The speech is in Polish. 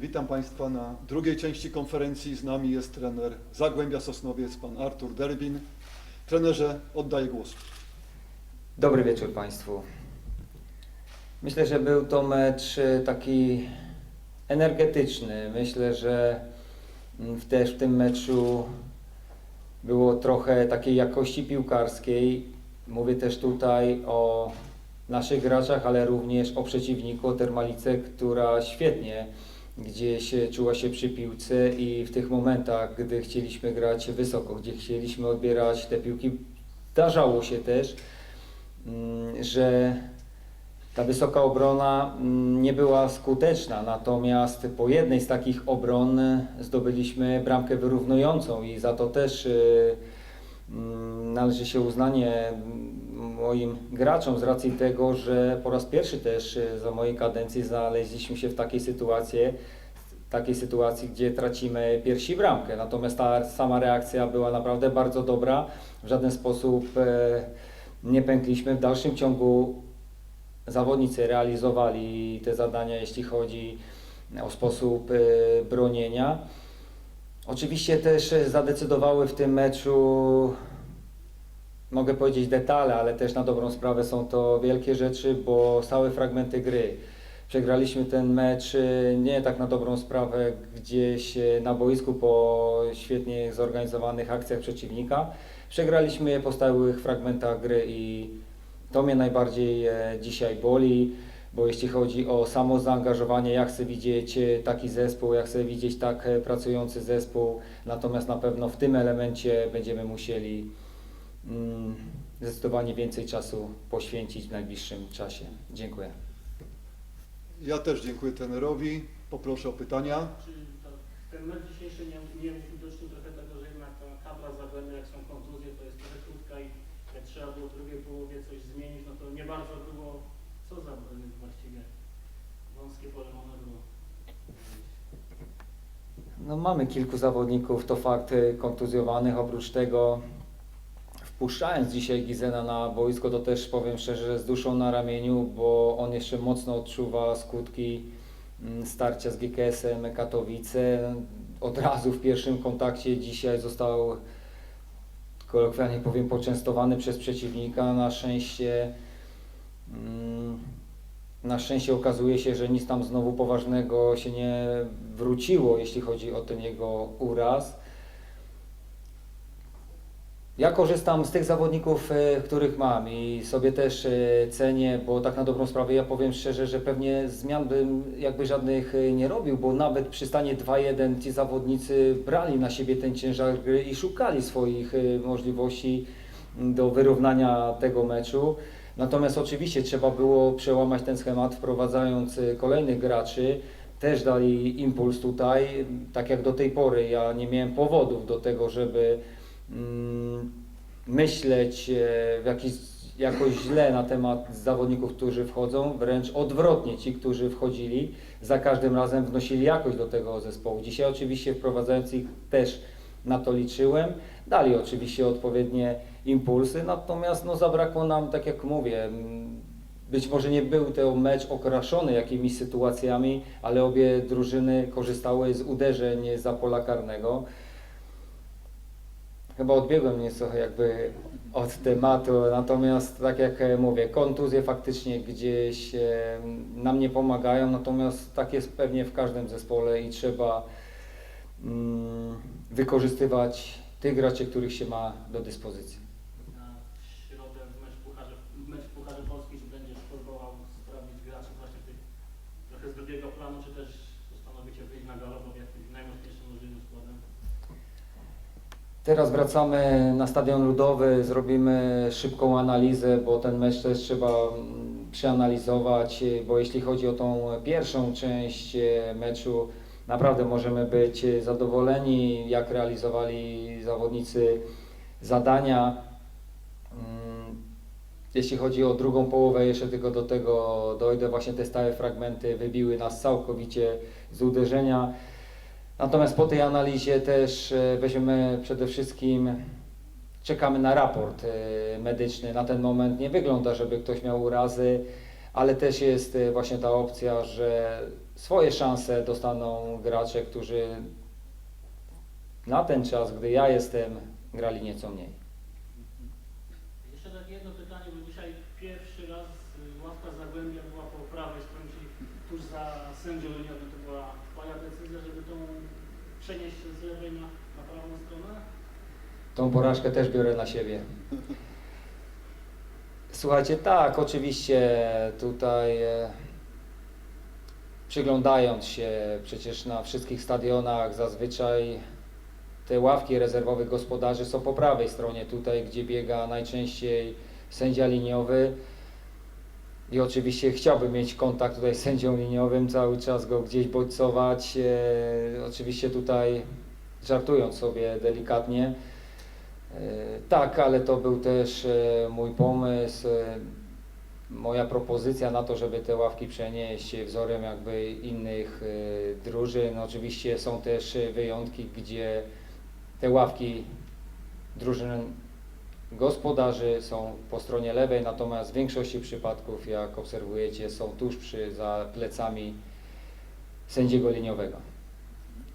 Witam Państwa na drugiej części konferencji. Z nami jest trener Zagłębia Sosnowiec, pan Artur Derbin. Trenerze, oddaję głos. Dobry wieczór Państwu. Myślę, że był to mecz e, taki energetyczny. Myślę, że mm, w- też w tym meczu było trochę takiej jakości piłkarskiej. Mówię też tutaj o naszych graczach, ale również o przeciwniku, o Termalice, która świetnie gdzieś e, czuła się przy piłce i w tych momentach, gdy chcieliśmy grać wysoko, gdzie chcieliśmy odbierać te piłki, zdarzało się też, mm, że ta wysoka obrona mm, nie była skuteczna, natomiast po jednej z takich obron zdobyliśmy bramkę wyrównującą i za to też y, mm, należy się uznanie moim graczom z racji tego, że po raz pierwszy też y, za mojej kadencji znaleźliśmy się w takiej sytuacji, takiej sytuacji, gdzie tracimy piersi bramkę. Natomiast ta sama reakcja była naprawdę bardzo dobra. W żaden sposób e, nie pękliśmy. W dalszym ciągu zawodnicy realizowali te zadania, jeśli chodzi o sposób e, bronienia. Oczywiście też e, zadecydowały w tym meczu, mogę powiedzieć detale, ale też na dobrą sprawę są to wielkie rzeczy, bo stałe fragmenty gry. Przegraliśmy ten mecz e, nie tak na dobrą sprawę gdzieś na boisku po świetnie zorganizowanych akcjach przeciwnika. Przegraliśmy je po stałych fragmentach gry i to mnie najbardziej e, dzisiaj boli, bo jeśli chodzi o samo zaangażowanie, ja chcę widzieć e, taki zespół, ja chcę widzieć tak e, pracujący zespół, natomiast na pewno w tym elemencie będziemy musieli zdecydowanie więcej czasu poświęcić w najbliższym czasie. Dziękuję. Ja też dziękuję trenerowi. Poproszę o pytania. Czy to, ten mecz dzisiejszy nie, nie uwidocznił trochę tego, że jednak ta kadra Zagłębia, jak są kontuzje, to jest trochę krótka i jak trzeba było w drugiej połowie coś zmienić, no to nie bardzo było, co za właściwie wąskie pole manewru. No, mamy kilku zawodników, to fakt y, kontuzjowanych. Oprócz tego, wpuszczając dzisiaj Gizena na boisko, to też powiem szczerze, z duszą na ramieniu, bo on jeszcze mocno odczuwa skutki mm, starcia z GKS-em Katowice. Od razu w pierwszym kontakcie dzisiaj został, kolokwialnie powiem, poczęstowany przez przeciwnika. Na szczęście. mm, na szczęście okazuje się, że nic tam znowu poważnego się nie wróciło, jeśli chodzi o ten jego uraz. Ja korzystam z tych zawodników, e, których mam i sobie też e, cenię, bo tak na dobrą sprawę ja powiem szczerze, że pewnie zmian bym jakby żadnych e, nie robił, bo nawet przy stanie 2-1 ci zawodnicy brali na siebie ten ciężar gry i szukali swoich możliwości do wyrównania tego meczu. Natomiast oczywiście trzeba było przełamać ten schemat, wprowadzając kolejnych graczy. Też dali impuls tutaj, tak jak do tej pory. Ja nie miałem powodów do tego, żeby myśleć e, w jakiś, jakoś źle na temat zawodników, którzy wchodzą. Wręcz odwrotnie, ci, którzy wchodzili, za każdym razem wnosili jakość do tego zespołu. Dzisiaj oczywiście wprowadzając ich też na to liczyłem. Dali oczywiście odpowiednie impulsy, natomiast no, zabrakło nam, tak jak mówię, mm, być może nie był to mecz okraszony jakimiś sytuacjami, ale obie drużyny korzystały z uderzeń za pola karnego. Chyba odbiegłem nieco jakby od tematu, natomiast tak jak e, mówię, kontuzje faktycznie gdzieś e, nam nie pomagają, natomiast tak jest pewnie w każdym zespole i trzeba mm, wykorzystywać tych graczy, których się ma do dyspozycji. Na środę w mecz w Pucharze, mecz w Pucharze będziesz próbował sprawdzić graczy właśnie tych z drugiego planu, czy też postanowicie wyjść na galowo w jakimś? Teraz wracamy na Stadion Ludowy, zrobimy szybką analizę, bo ten mecz też trzeba mm, przeanalizować, bo jeśli chodzi o tą pierwszą część e, meczu, naprawdę możemy być e, zadowoleni, jak realizowali zawodnicy zadania. Mm, Jeśli chodzi o drugą połowę, jeszcze tylko do tego dojdę, właśnie te stałe fragmenty wybiły nas całkowicie z uderzenia. Natomiast po tej analizie też e, weźmiemy przede wszystkim, czekamy na raport e, medyczny. Na ten moment nie wygląda, żeby ktoś miał urazy, ale też jest e, właśnie ta opcja, że swoje szanse dostaną gracze, którzy na ten czas, gdy ja jestem, grali nieco mniej. Jeszcze takie jedno pytanie, bo dzisiaj pierwszy raz ławka Zagłębia była po prawej stronie, tuż za sędzią liniowym. To była Twoja decyzja, żeby tą przenieść z lewej na, na prawą stronę? Tą porażkę też biorę na siebie. Słuchajcie, tak, oczywiście tutaj e, przyglądając się przecież na wszystkich stadionach zazwyczaj te ławki rezerwowych gospodarzy są po prawej stronie tutaj, gdzie biega najczęściej sędzia liniowy. I oczywiście chciałbym mieć kontakt tutaj z sędzią liniowym, cały czas go gdzieś bodźcować. E, oczywiście tutaj żartując sobie delikatnie. E, Tak, ale to był też e, mój pomysł, e, moja propozycja na to, żeby te ławki przenieść wzorem jakby innych e, drużyn. Oczywiście są też wyjątki, gdzie te ławki drużyn gospodarzy są po stronie lewej, natomiast w większości przypadków, jak obserwujecie, są tuż przy, za plecami sędziego liniowego.